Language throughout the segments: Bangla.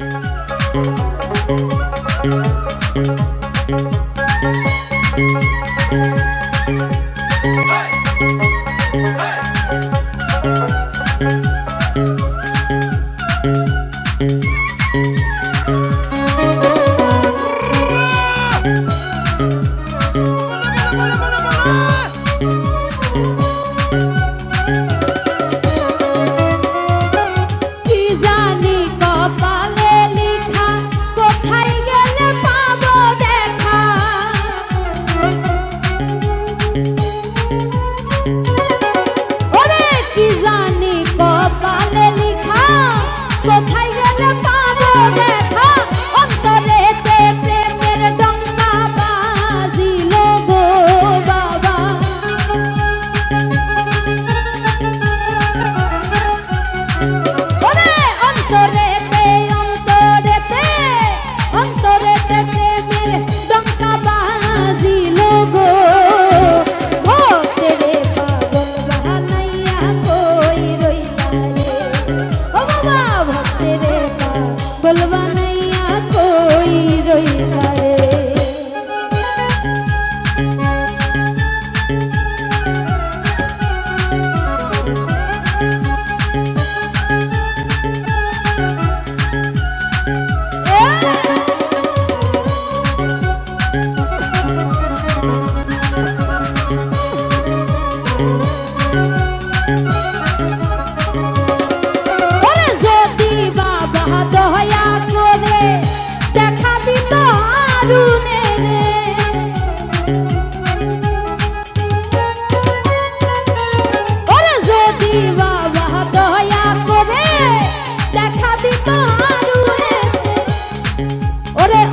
Vai!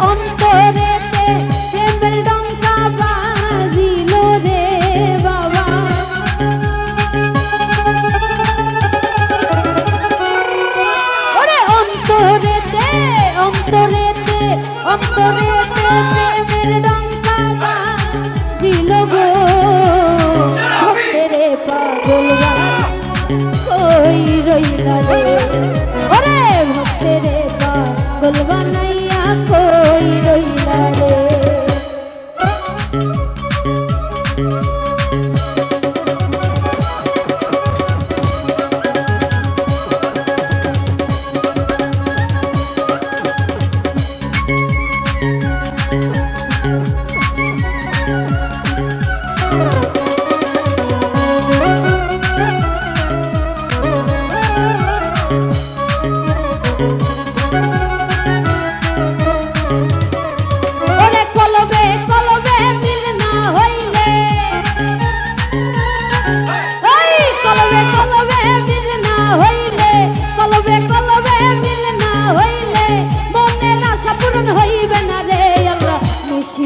অন্তরেতে প্রেমের ডঙ্কা বাজিল রে বাবা। ওরে অন্তরেতে অন্তরেতে অন্তরেতে প্রেমের ডঙ্কা বাজিল গো। ভক্তেরে পাগল কই রইলা রে? ওরে ভক্তেরে পাগল বানাই Hello,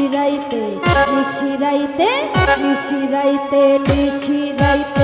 নিশিরাইতে নিশিরাইতে নিশিরাইতে নিশিরাইতে।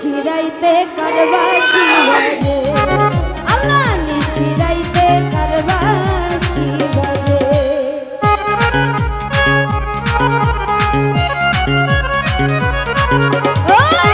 নিশিরাইতে বাজে আল্লাহ নিশিরাইতে কারবাসি বাজে ওরে